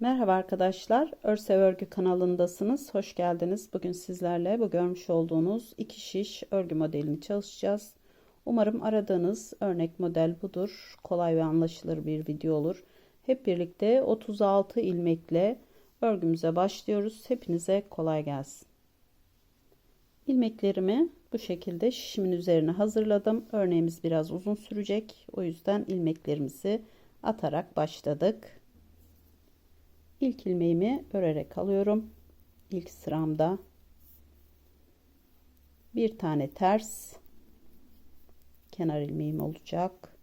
Merhaba arkadaşlar, Örsev Örgü kanalındasınız. Hoş geldiniz. Bugün sizlerle bu görmüş olduğunuz iki şiş örgü modelini çalışacağız. Umarım aradığınız örnek model budur. Kolay ve anlaşılır bir video olur. Hep birlikte 36 ilmekle örgümüze başlıyoruz. Hepinize kolay gelsin. İlmeklerimi bu şekilde şişimin üzerine hazırladım. Örneğimiz biraz uzun sürecek. O yüzden ilmeklerimizi atarak başladık. İlk ilmeğimi örerek alıyorum. İlk sıramda bir tane ters kenar ilmeğim olacak.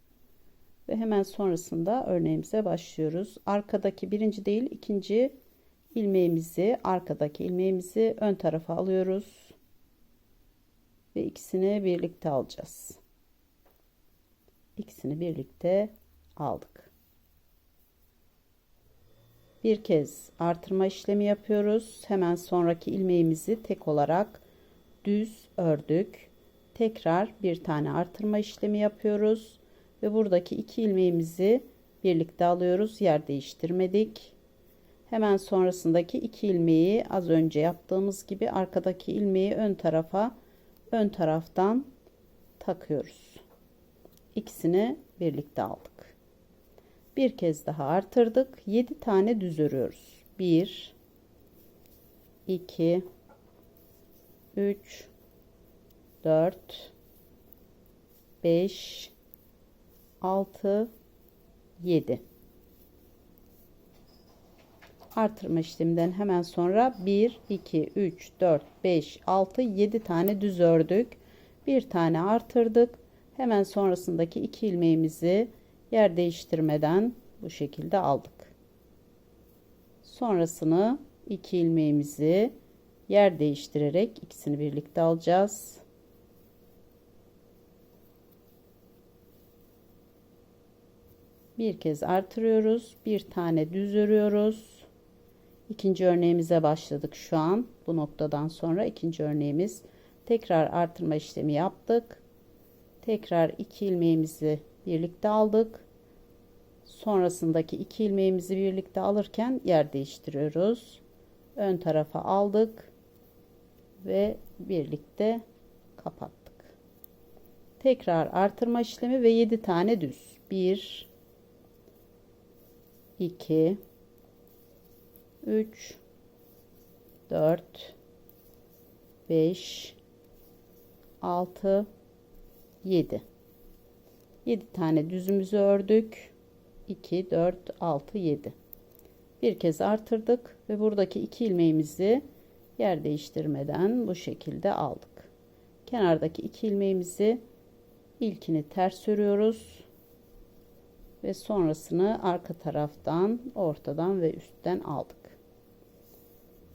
Ve hemen sonrasında örneğimize başlıyoruz. Arkadaki birinci değil ikinci ilmeğimizi arkadaki ilmeğimizi ön tarafa alıyoruz. Ve ikisini birlikte alacağız. İkisini birlikte aldık bir kez artırma işlemi yapıyoruz. Hemen sonraki ilmeğimizi tek olarak düz ördük. Tekrar bir tane artırma işlemi yapıyoruz ve buradaki iki ilmeğimizi birlikte alıyoruz. Yer değiştirmedik. Hemen sonrasındaki iki ilmeği az önce yaptığımız gibi arkadaki ilmeği ön tarafa ön taraftan takıyoruz. İkisini birlikte aldık bir kez daha artırdık. 7 tane düz örüyoruz. 1 2 3 4 5 6 7 artırma işleminden hemen sonra 1 2 3 4 5 6 7 tane düz ördük. Bir tane artırdık. Hemen sonrasındaki iki ilmeğimizi yer değiştirmeden bu şekilde aldık. Sonrasını iki ilmeğimizi yer değiştirerek ikisini birlikte alacağız. Bir kez artırıyoruz. Bir tane düz örüyoruz. İkinci örneğimize başladık şu an. Bu noktadan sonra ikinci örneğimiz. Tekrar artırma işlemi yaptık. Tekrar iki ilmeğimizi birlikte aldık. Sonrasındaki iki ilmeğimizi birlikte alırken yer değiştiriyoruz. Ön tarafa aldık ve birlikte kapattık. Tekrar artırma işlemi ve 7 tane düz. 1 2 3 4 5 6 7 7 tane düzümüzü ördük. 2 4 6 7 bir kez artırdık ve buradaki iki ilmeğimizi yer değiştirmeden bu şekilde aldık. Kenardaki iki ilmeğimizi ilkini ters örüyoruz ve sonrasını arka taraftan ortadan ve üstten aldık.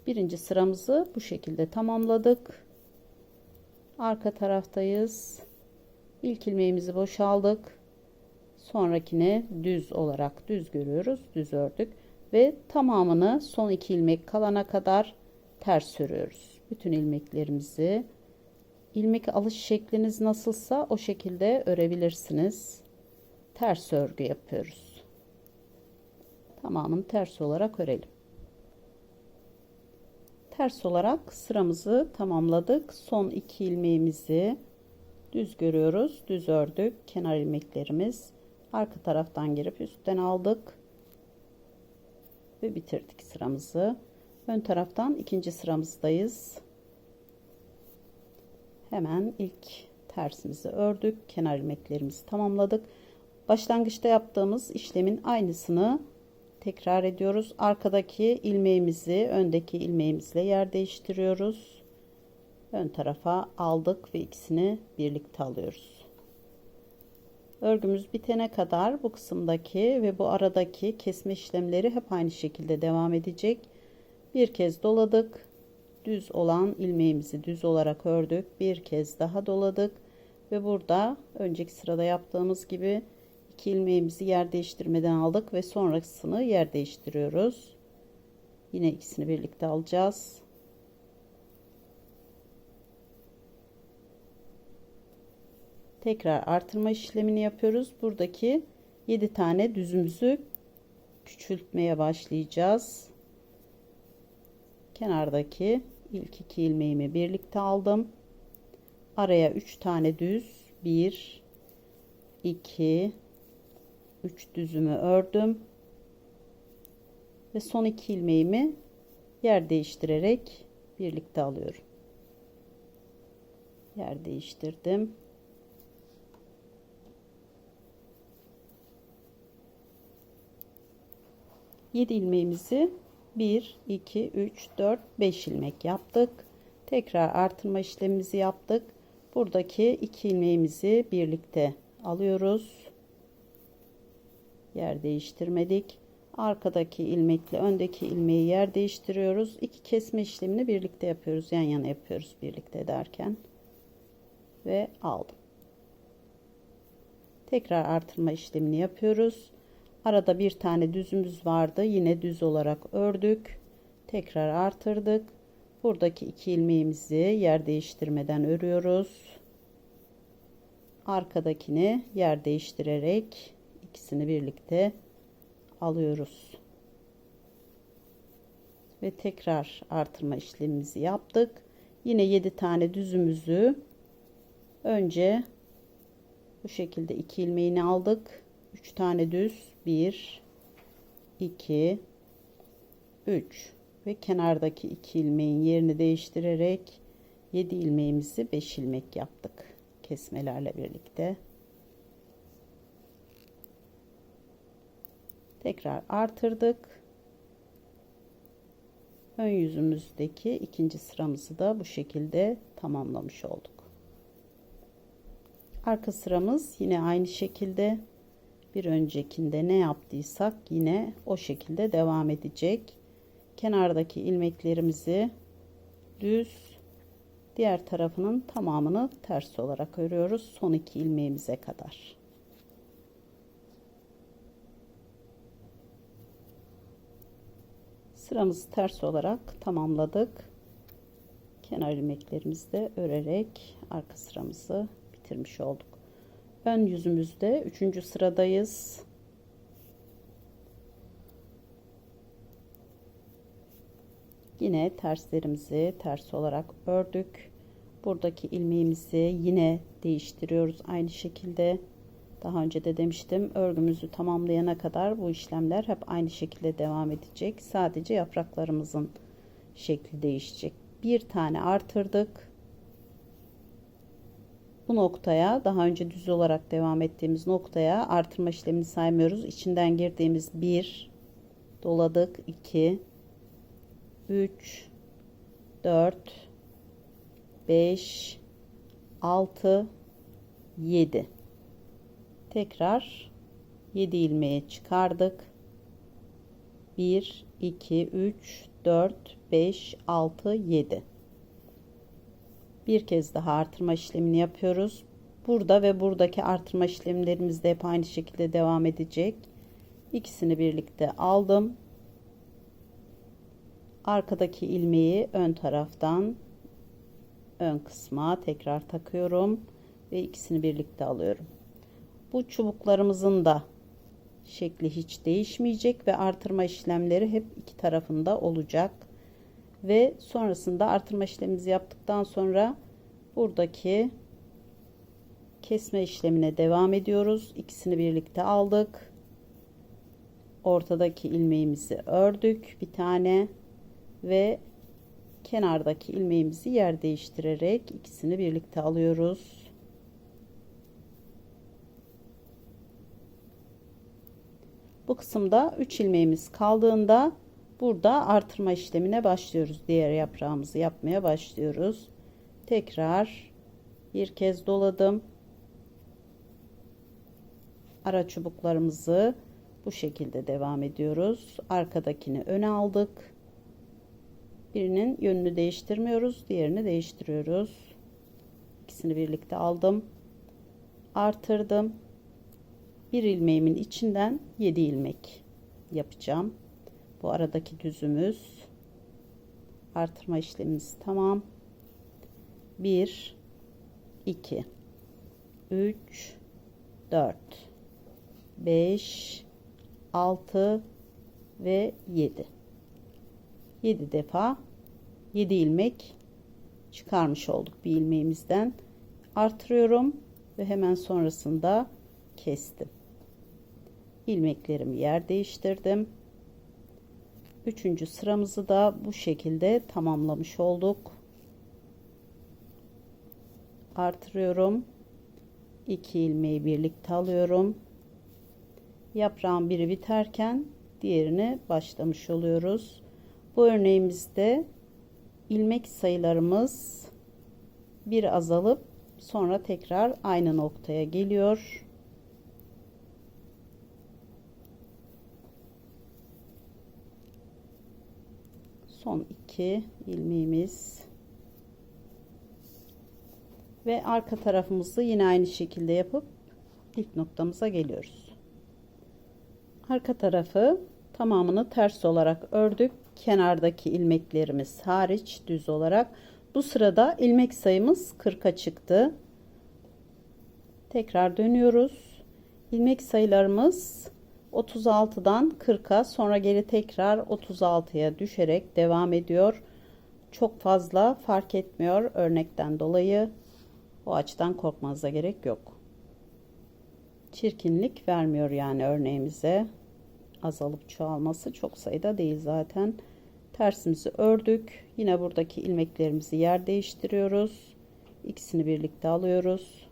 Birinci sıramızı bu şekilde tamamladık. Arka taraftayız ilk ilmeğimizi boşaldık. Sonrakine düz olarak düz görüyoruz düz ördük ve tamamını son iki ilmek kalana kadar ters örüyoruz bütün ilmeklerimizi ilmek alış şekliniz nasılsa o şekilde örebilirsiniz. Ters örgü yapıyoruz. Tamamını ters olarak örelim. Ters olarak sıramızı tamamladık. Son iki ilmeğimizi düz görüyoruz düz ördük. Kenar ilmeklerimiz arka taraftan girip üstten aldık. Ve bitirdik sıramızı. Ön taraftan ikinci sıramızdayız. Hemen ilk tersimizi ördük. Kenar ilmeklerimizi tamamladık. Başlangıçta yaptığımız işlemin aynısını tekrar ediyoruz. Arkadaki ilmeğimizi öndeki ilmeğimizle yer değiştiriyoruz ön tarafa aldık ve ikisini birlikte alıyoruz Örgümüz bitene kadar bu kısımdaki ve bu aradaki kesme işlemleri hep aynı şekilde devam edecek. Bir kez doladık. Düz olan ilmeğimizi düz olarak ördük. Bir kez daha doladık. Ve burada önceki sırada yaptığımız gibi iki ilmeğimizi yer değiştirmeden aldık ve sonrasını yer değiştiriyoruz. Yine ikisini birlikte alacağız. Tekrar artırma işlemini yapıyoruz. Buradaki 7 tane düzümüzü küçültmeye başlayacağız. Kenardaki ilk iki ilmeğimi birlikte aldım. Araya 3 tane düz 1 2 3 düzümü ördüm. Ve son iki ilmeğimi yer değiştirerek birlikte alıyorum. Yer değiştirdim. Yedi ilmeğimizi 1 2 3 4 5 ilmek yaptık. Tekrar artırma işlemimizi yaptık. Buradaki iki ilmeğimizi birlikte alıyoruz. Yer değiştirmedik. Arkadaki ilmekle öndeki ilmeği yer değiştiriyoruz. İki kesme işlemini birlikte yapıyoruz. Yan yana yapıyoruz birlikte derken. Ve aldım. Tekrar artırma işlemini yapıyoruz. Arada bir tane düzümüz vardı. Yine düz olarak ördük. Tekrar artırdık. Buradaki iki ilmeğimizi yer değiştirmeden örüyoruz. Arkadakini yer değiştirerek ikisini birlikte alıyoruz. Ve tekrar artırma işlemimizi yaptık. Yine 7 tane düzümüzü önce bu şekilde iki ilmeğini aldık. 3 tane düz 1 2 3 ve kenardaki iki ilmeğin yerini değiştirerek 7 ilmeğimizi 5 ilmek yaptık kesmelerle birlikte. Tekrar artırdık. Ön yüzümüzdeki ikinci sıramızı da bu şekilde tamamlamış olduk. Arka sıramız yine aynı şekilde bir öncekinde ne yaptıysak yine o şekilde devam edecek. Kenardaki ilmeklerimizi düz diğer tarafının tamamını ters olarak örüyoruz son iki ilmeğimize kadar. Sıramızı ters olarak tamamladık. Kenar ilmeklerimizi de örerek arka sıramızı bitirmiş olduk. Ön yüzümüzde 3. sıradayız. Yine terslerimizi ters olarak ördük. Buradaki ilmeğimizi yine değiştiriyoruz aynı şekilde. Daha önce de demiştim örgümüzü tamamlayana kadar bu işlemler hep aynı şekilde devam edecek. Sadece yapraklarımızın şekli değişecek. Bir tane artırdık. Bu noktaya daha önce düz olarak devam ettiğimiz noktaya artırma işlemini saymıyoruz. İçinden girdiğimiz 1 doladık 2 3 4 5 6 7 tekrar 7 ilmeğe çıkardık. 1 2 3 4 5 6 7 bir kez daha artırma işlemini yapıyoruz. Burada ve buradaki artırma işlemlerimiz de hep aynı şekilde devam edecek. İkisini birlikte aldım. Arkadaki ilmeği ön taraftan ön kısma tekrar takıyorum ve ikisini birlikte alıyorum. Bu çubuklarımızın da şekli hiç değişmeyecek ve artırma işlemleri hep iki tarafında olacak. Ve sonrasında artırma işlemimizi yaptıktan sonra buradaki kesme işlemine devam ediyoruz. İkisini birlikte aldık. Ortadaki ilmeğimizi ördük bir tane ve kenardaki ilmeğimizi yer değiştirerek ikisini birlikte alıyoruz. Bu kısımda 3 ilmeğimiz kaldığında burada artırma işlemine başlıyoruz. Diğer yaprağımızı yapmaya başlıyoruz. Tekrar bir kez doladım. Ara çubuklarımızı bu şekilde devam ediyoruz. Arkadakini öne aldık. Birinin yönünü değiştirmiyoruz. Diğerini değiştiriyoruz. İkisini birlikte aldım. Artırdım bir ilmeğimin içinden 7 ilmek yapacağım. Bu aradaki düzümüz artırma işlemimiz tamam. 1 2 3 4 5 6 ve 7. 7 defa 7 ilmek çıkarmış olduk bir ilmeğimizden. Artırıyorum ve hemen sonrasında kestim. İlmeklerimi yer değiştirdim. Üçüncü sıramızı da bu şekilde tamamlamış olduk. Artırıyorum. 2 ilmeği birlikte alıyorum. Yaprağın biri biterken diğerini başlamış oluyoruz. Bu örneğimizde ilmek sayılarımız bir azalıp sonra tekrar aynı noktaya geliyor. Son iki ilmeğimiz ve arka tarafımızı yine aynı şekilde yapıp ilk noktamıza geliyoruz. Arka tarafı tamamını ters olarak ördük. Kenardaki ilmeklerimiz hariç düz olarak. Bu sırada ilmek sayımız 40'a çıktı. Tekrar dönüyoruz. İlmek sayılarımız 36'dan 40'a sonra geri tekrar 36'ya düşerek devam ediyor. Çok fazla fark etmiyor örnekten dolayı. O açıdan korkmanıza gerek yok. Çirkinlik vermiyor yani örneğimize. Azalıp çoğalması çok sayıda değil zaten. Tersimizi ördük. Yine buradaki ilmeklerimizi yer değiştiriyoruz. İkisini birlikte alıyoruz.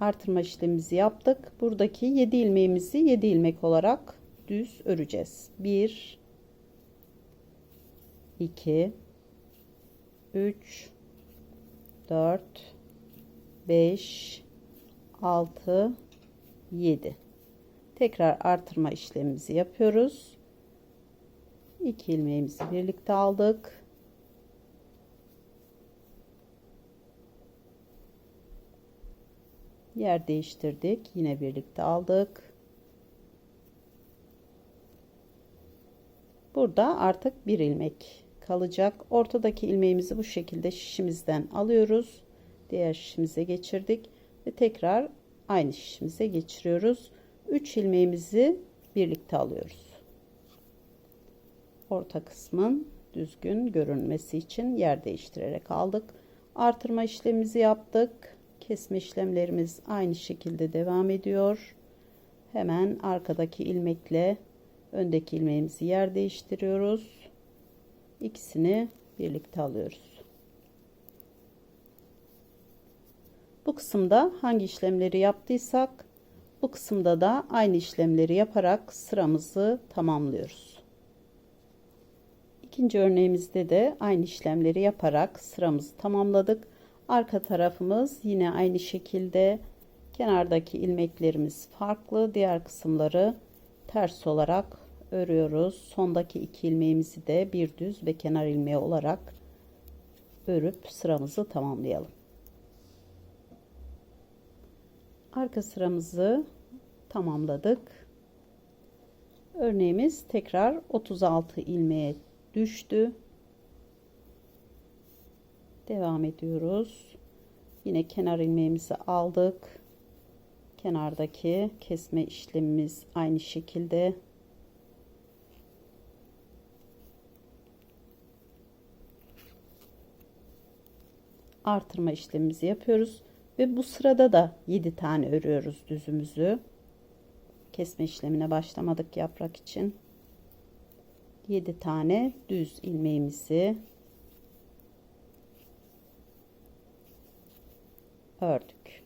Artırma işlemimizi yaptık. Buradaki 7 ilmeğimizi 7 ilmek olarak düz öreceğiz. 1 2 3 4 5 6 7 tekrar artırma işlemimizi yapıyoruz. 2 ilmeğimizi birlikte aldık. Yer değiştirdik. Yine birlikte aldık. Burada artık bir ilmek kalacak. Ortadaki ilmeğimizi bu şekilde şişimizden alıyoruz. Diğer şişimize geçirdik ve tekrar aynı şişimize geçiriyoruz. 3 ilmeğimizi birlikte alıyoruz. Orta kısmın düzgün görünmesi için yer değiştirerek aldık. Artırma işlemimizi yaptık. Kesme işlemlerimiz aynı şekilde devam ediyor. Hemen arkadaki ilmekle öndeki ilmeğimizi yer değiştiriyoruz ikisini birlikte alıyoruz. Bu kısımda hangi işlemleri yaptıysak bu kısımda da aynı işlemleri yaparak sıramızı tamamlıyoruz. İkinci örneğimizde de aynı işlemleri yaparak sıramızı tamamladık. Arka tarafımız yine aynı şekilde kenardaki ilmeklerimiz farklı. Diğer kısımları ters olarak örüyoruz. Sondaki iki ilmeğimizi de bir düz ve kenar ilmeği olarak örüp sıramızı tamamlayalım. Arka sıramızı tamamladık. Örneğimiz tekrar 36 ilmeğe düştü. Devam ediyoruz. Yine kenar ilmeğimizi aldık. Kenardaki kesme işlemimiz aynı şekilde artırma işlemimizi yapıyoruz. Ve bu sırada da 7 tane örüyoruz düzümüzü. Kesme işlemine başlamadık yaprak için. 7 tane düz ilmeğimizi ördük.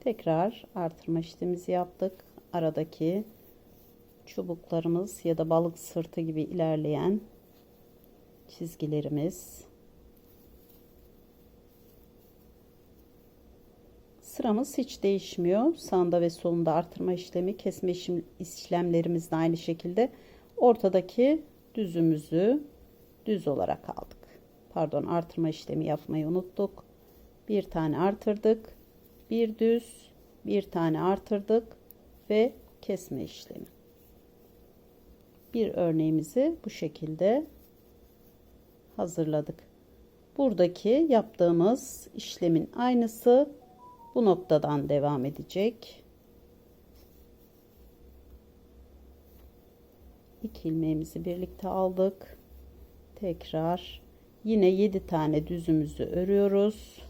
Tekrar artırma işlemimizi yaptık. Aradaki çubuklarımız ya da balık sırtı gibi ilerleyen çizgilerimiz. Sıramız hiç değişmiyor. Sağında ve solunda artırma işlemi kesme işlemlerimiz de aynı şekilde. Ortadaki düzümüzü düz olarak aldık. Pardon artırma işlemi yapmayı unuttuk. Bir tane artırdık. Bir düz bir tane artırdık ve kesme işlemi bir örneğimizi bu şekilde hazırladık. Buradaki yaptığımız işlemin aynısı bu noktadan devam edecek. İki ilmeğimizi birlikte aldık. Tekrar yine 7 tane düzümüzü örüyoruz.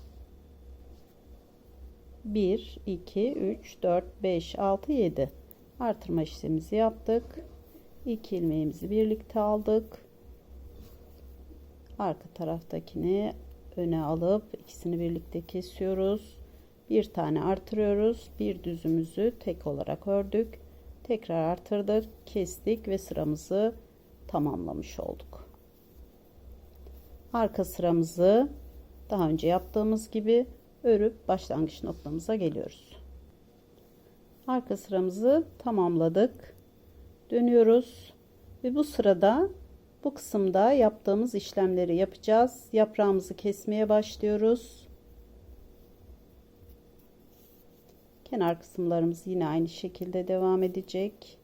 1 2 3 4 5 6 7 artırma işlemimizi yaptık. 2 ilmeğimizi birlikte aldık. Arka taraftakini öne alıp ikisini birlikte kesiyoruz. Bir tane artırıyoruz. Bir düzümüzü tek olarak ördük. Tekrar artırdık, kestik ve sıramızı tamamlamış olduk. Arka sıramızı daha önce yaptığımız gibi örüp başlangıç noktamıza geliyoruz. Arka sıramızı tamamladık. Dönüyoruz ve bu sırada bu kısımda yaptığımız işlemleri yapacağız. Yaprağımızı kesmeye başlıyoruz. Kenar kısımlarımız yine aynı şekilde devam edecek.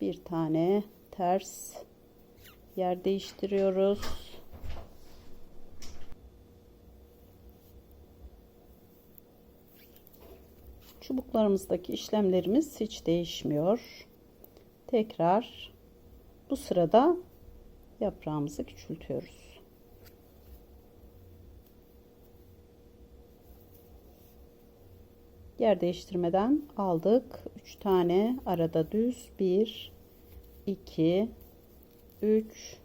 Bir tane ters yer değiştiriyoruz. Çubuklarımızdaki işlemlerimiz hiç değişmiyor. Tekrar bu sırada yaprağımızı küçültüyoruz. Yer değiştirmeden aldık. 3 tane arada düz 1 2 3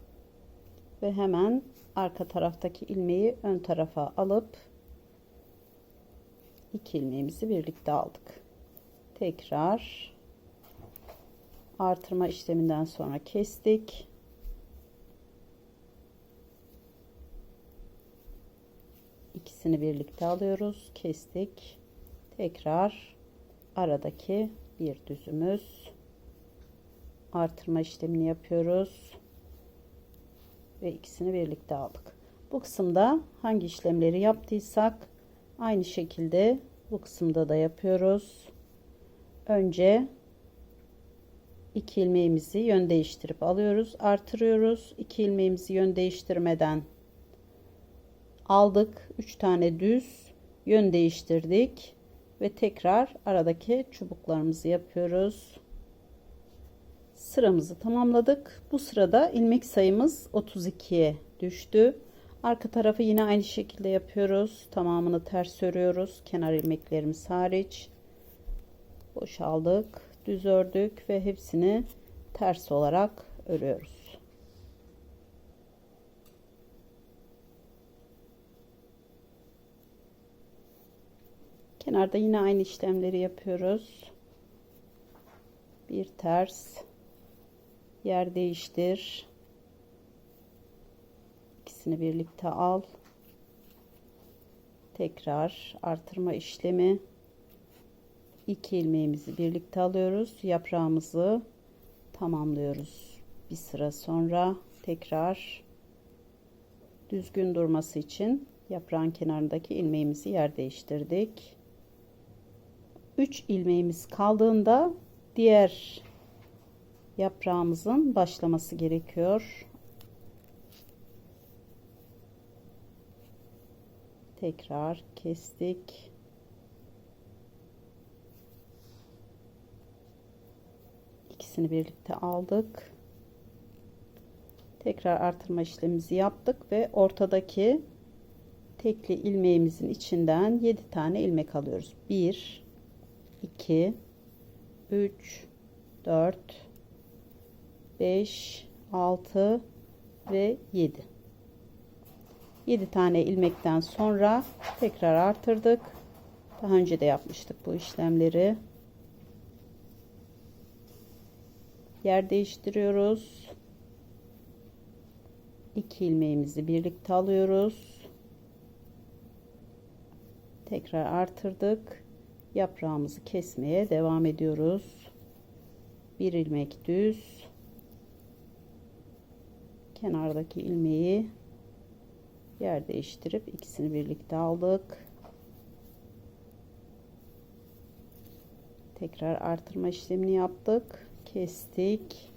ve hemen arka taraftaki ilmeği ön tarafa alıp iki ilmeğimizi birlikte aldık. Tekrar artırma işleminden sonra kestik. İkisini birlikte alıyoruz. Kestik. Tekrar aradaki bir düzümüz artırma işlemini yapıyoruz. Ve ikisini birlikte aldık. Bu kısımda hangi işlemleri yaptıysak Aynı şekilde bu kısımda da yapıyoruz. Önce iki ilmeğimizi yön değiştirip alıyoruz. Artırıyoruz. İki ilmeğimizi yön değiştirmeden aldık. Üç tane düz yön değiştirdik ve tekrar aradaki çubuklarımızı yapıyoruz. Sıramızı tamamladık. Bu sırada ilmek sayımız 32'ye düştü. Arka tarafı yine aynı şekilde yapıyoruz. Tamamını ters örüyoruz. Kenar ilmeklerimiz hariç. Boşaldık. Düz ördük ve hepsini ters olarak örüyoruz. Kenarda yine aynı işlemleri yapıyoruz. Bir ters yer değiştir ikisini birlikte al. Tekrar artırma işlemi. 2 ilmeğimizi birlikte alıyoruz. Yaprağımızı tamamlıyoruz. Bir sıra sonra tekrar düzgün durması için yaprağın kenarındaki ilmeğimizi yer değiştirdik. 3 ilmeğimiz kaldığında diğer yaprağımızın başlaması gerekiyor. tekrar kestik. İkisini birlikte aldık. Tekrar artırma işlemimizi yaptık ve ortadaki tekli ilmeğimizin içinden 7 tane ilmek alıyoruz. 1 2 3 4 5 6 ve 7 7 tane ilmekten sonra tekrar artırdık. Daha önce de yapmıştık bu işlemleri. Yer değiştiriyoruz. 2 ilmeğimizi birlikte alıyoruz. Tekrar artırdık. Yaprağımızı kesmeye devam ediyoruz. Bir ilmek düz. Kenardaki ilmeği yer değiştirip ikisini birlikte aldık. Tekrar artırma işlemini yaptık. Kestik.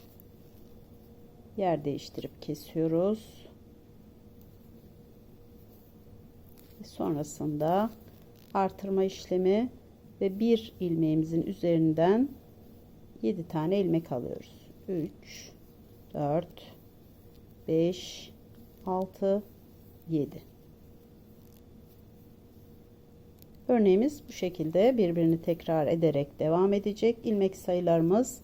Yer değiştirip kesiyoruz. Sonrasında artırma işlemi ve bir ilmeğimizin üzerinden 7 tane ilmek alıyoruz. 3 4 5 6 7 Örneğimiz bu şekilde birbirini tekrar ederek devam edecek. İlmek sayılarımız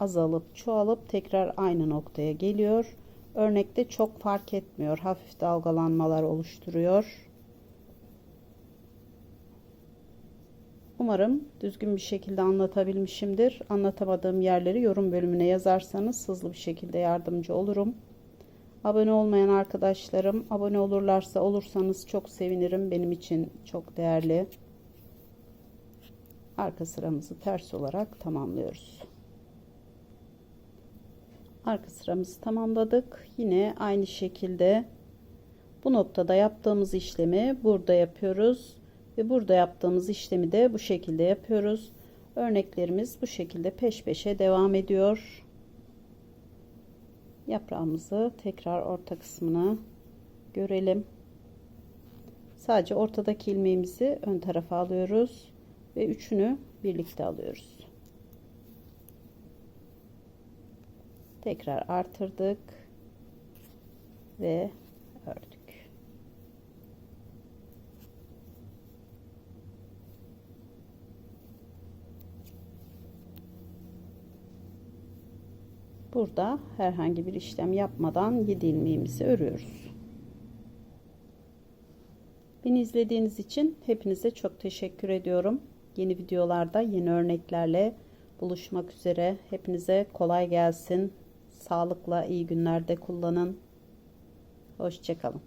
azalıp çoğalıp tekrar aynı noktaya geliyor. Örnekte çok fark etmiyor. Hafif dalgalanmalar oluşturuyor. Umarım düzgün bir şekilde anlatabilmişimdir. Anlatamadığım yerleri yorum bölümüne yazarsanız hızlı bir şekilde yardımcı olurum. Abone olmayan arkadaşlarım abone olurlarsa olursanız çok sevinirim. Benim için çok değerli. Arka sıramızı ters olarak tamamlıyoruz. Arka sıramızı tamamladık. Yine aynı şekilde bu noktada yaptığımız işlemi burada yapıyoruz. Ve burada yaptığımız işlemi de bu şekilde yapıyoruz. Örneklerimiz bu şekilde peş peşe devam ediyor yaprağımızı tekrar orta kısmına görelim. Sadece ortadaki ilmeğimizi ön tarafa alıyoruz ve üçünü birlikte alıyoruz. Tekrar artırdık ve ördük. Burada herhangi bir işlem yapmadan 7 ilmeğimizi örüyoruz. Beni izlediğiniz için hepinize çok teşekkür ediyorum. Yeni videolarda yeni örneklerle buluşmak üzere. Hepinize kolay gelsin. Sağlıkla iyi günlerde kullanın. Hoşçakalın.